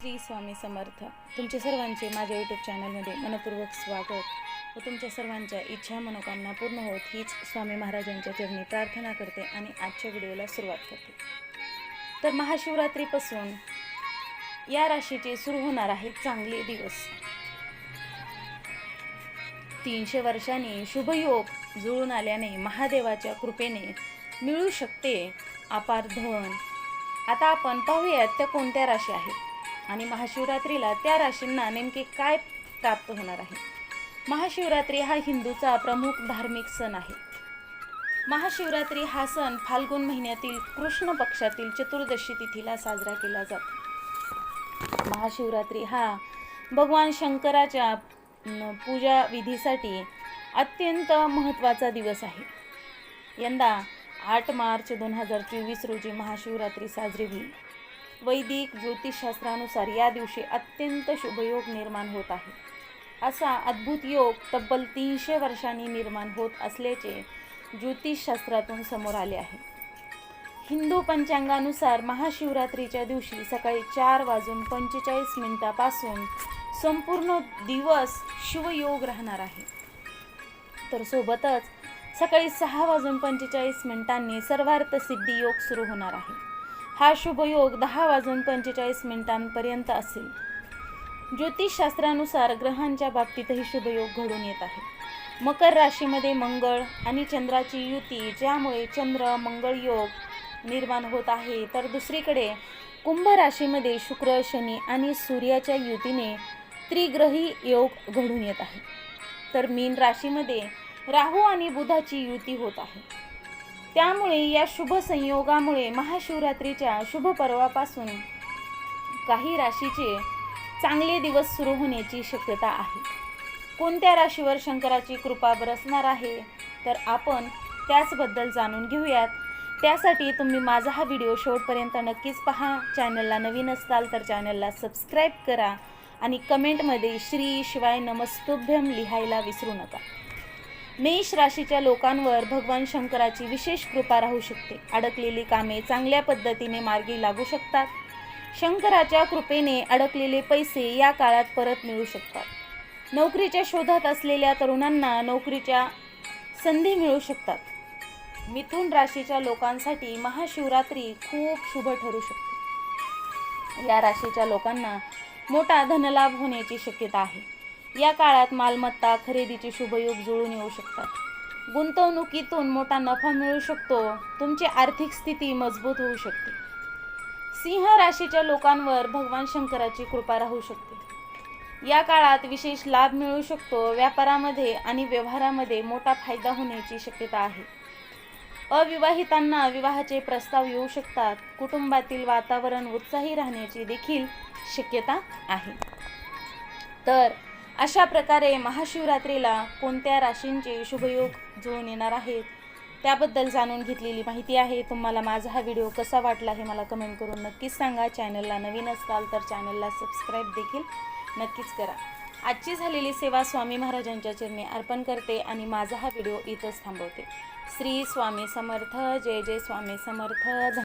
श्री स्वामी समर्थ. तुमचे सर्वांचे माझ्या यूट्यूब चॅनलमध्ये मनपूर्वक स्वागत. व तुमच्या सर्वांच्या इच्छा मनोकामना पूर्ण होत हीच स्वामी महाराजांच्या चरणी प्रार्थना करते आणि आजच्या व्हिडिओला सुरुवात करते. तर महाशिवरात्रीपासून या राशीचे सुरू होणार आहेत चांगले दिवस. तीनशे वर्षांनी शुभयोग जुळून आल्याने महादेवाच्या कृपेने मिळू शकते अपार धन. आता आपण पाहूयात त्या कोणत्या राशी आहेत. आणि महाशिवरात्रीला त्या राशींना नेमके काय प्राप्त होणार आहे? महाशिवरात्री हा हिंदूचा प्रमुख धार्मिक सण आहे. महाशिवरात्री हा सण फाल्गुन महिन्यातील कृष्ण पक्षातील चतुर्दशी तिथीला साजरा केला जातो. महाशिवरात्री हा भगवान शंकराच्या पूजा विधीसाठी अत्यंत महत्त्वाचा दिवस आहे. यंदा आठ मार्च दोन हजार चोवीस रोजी महाशिवरात्री साजरी होईल. वैदिक ज्योतिषशास्त्रानुसार या दिवशी अत्यंत शुभयोग निर्माण होत आहे. असा अद्भुत योग तब्बल तीनशे वर्षांनी निर्माण होत असल्याचे ज्योतिषशास्त्रातून समोर आले आहे. हिंदू पंचांगानुसार महाशिवरात्रीच्या दिवशी सकाळी चार वाजून पंचेचाळीस मिनिटापासून संपूर्ण दिवस शुभयोग राहणार आहे. तर सोबतच सकाळी सहा वाजून पंचेचाळीस मिनिटांनी सर्वार्थ सिद्धी योग सुरू होणार आहे. हा शुभयोग दहा वाजून पंचेचाळीस मिनिटांपर्यंत असेल. ज्योतिषशास्त्रानुसार ग्रहांच्या बाबतीतही शुभयोग घडून येत आहे. मकर राशीमध्ये मंगळ आणि चंद्राची युती ज्यामुळे चंद्र मंगळ योग निर्माण होत आहे. तर दुसरीकडे कुंभ राशीमध्ये शुक्र शनी आणि सूर्याच्या युतीने त्रिग्रही योग घडून येत आहे. तर मीन राशीमध्ये राहू आणि बुधाची युती होत आहे. त्यामुळे या शुभ संयोगामुळे महाशिवरात्रीच्या शुभ पर्वापासून काही राशीचे चांगले दिवस सुरू होण्याची शक्यता आहे. कोणत्या राशीवर शंकराची कृपा बरसणार आहे तर आपण त्याचबद्दल जाणून घेऊयात. त्यासाठी तुम्ही माझा हा व्हिडिओ शेवटपर्यंत नक्कीच पहा. चॅनलला नवीन असाल तर चॅनलला सबस्क्राईब करा आणि कमेंटमध्ये श्री शिवाय नमस्तुभ्यम लिहायला विसरू नका. मेष राशीच्या लोकांवर भगवान शंकराची विशेष कृपा राहू शकते. अडकलेली कामे चांगल्या पद्धतीने मार्गी लागू शकतात. शंकराच्या कृपेने अडकलेले पैसे या काळात परत मिळू शकतात. नोकरीच्या शोधात असलेल्या तरुणांना नोकरीच्या संधी मिळू शकतात. मिथुन राशीच्या लोकांसाठी महाशिवरात्री खूप शुभ ठरू शकते. या राशीच्या लोकांना मोठा धनलाभ होण्याची शक्यता आहे. या काळात मालमत्ता खरेदीचे शुभयोग जुळून येऊ शकतात. गुंतवणुकीतून मोठा नफा मिळू शकतो. तुमची आर्थिक स्थिती मजबूत होऊ शकते. सिंह राशीच्या लोकांवर भगवान शंकराची कृपा राहू शकते. या काळात विशेष लाभ मिळू शकतो. व्यापारामध्ये आणि व्यवहारामध्ये मोठा फायदा होण्याची शक्यता आहे. अविवाहितांना विवाहाचे प्रस्ताव येऊ शकतात. कुटुंबातील वातावरण उत्साही राहण्याची देखील शक्यता आहे. तर अशा प्रकारे महाशिवरात्रीला कोणत्या राशींचे शुभयोग जुळून येणार आहेत त्याबद्दल जाणून घेतलेली माहिती आहे. तुम्हाला माझा हा व्हिडिओ कसा वाटला हे मला कमेंट करून नक्कीच सांगा. चॅनलला नवीन असाल तर चॅनलला सबस्क्राईब देखील नक्कीच करा. आजची झालेली सेवा स्वामी महाराजांच्या चरणी अर्पण करते आणि माझा हा व्हिडिओ इथंच थांबवते. श्री स्वामी समर्थ जय जय स्वामी समर्थ.